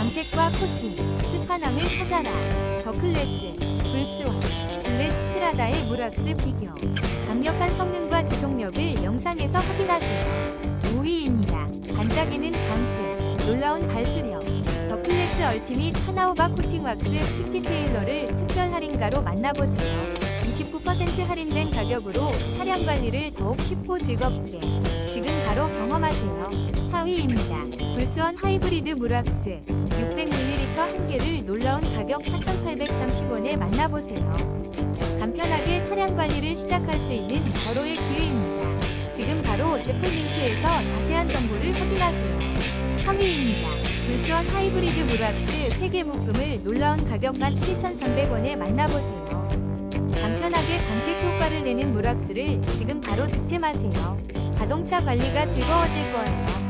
광택과 코팅, 끝판왕을 찾아라. 더클래스, 불스원, 블랙 스트라다의 무락스 비교. 강력한 성능과 지속력을 영상에서 확인하세요. 5위입니다. 반짝이는 광택, 놀라운 발수력. 더클래스 얼티밋 하나오바 코팅 왁스 50 테일러를 특별 할인가로 만나보세요. 29% 할인된 가격으로 차량 관리를 더욱 쉽고 즐겁게 지금 바로 경험하세요. 4위입니다. 불스원 하이브리드 무락스 600ml 한 개를 놀라운 가격 4,830원에 만나보세요. 간편하게 차량 관리를 시작할 수 있는 절호의 기회입니다. 지금 바로 제품 링크에서 자세한 정보를 확인하세요. 3위입니다. 불스원 하이브리드 무락스 3개 묶음을 놀라운 가격 17,300원에 만나보세요. 간편하게 광택 효과를 내는 무락스를 지금 바로 득템하세요. 자동차 관리가 즐거워질 거예요.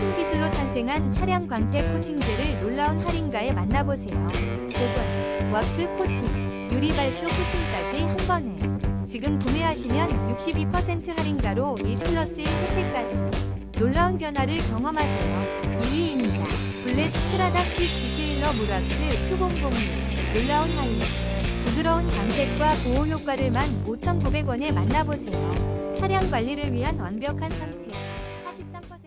2위입니다. 독일 최신 기술로 탄생한 차량 광택 코팅제를 놀라운 할인가에 만나보세요. 복원, 왁스 코팅, 유리 발수 코팅까지 한 번에. 지금 구매하시면 62% 할인가로 1 플러스 1 혜택까지. 놀라운 변화를 경험하세요. 2위입니다. 블랙 스트라다 퀵 디테일러 무락스 Q006 놀라운 할인. 부드러운 광택과 보호 효과를 15,900원에 만나보세요. 차량 관리를 위한 완벽한 선택. 43%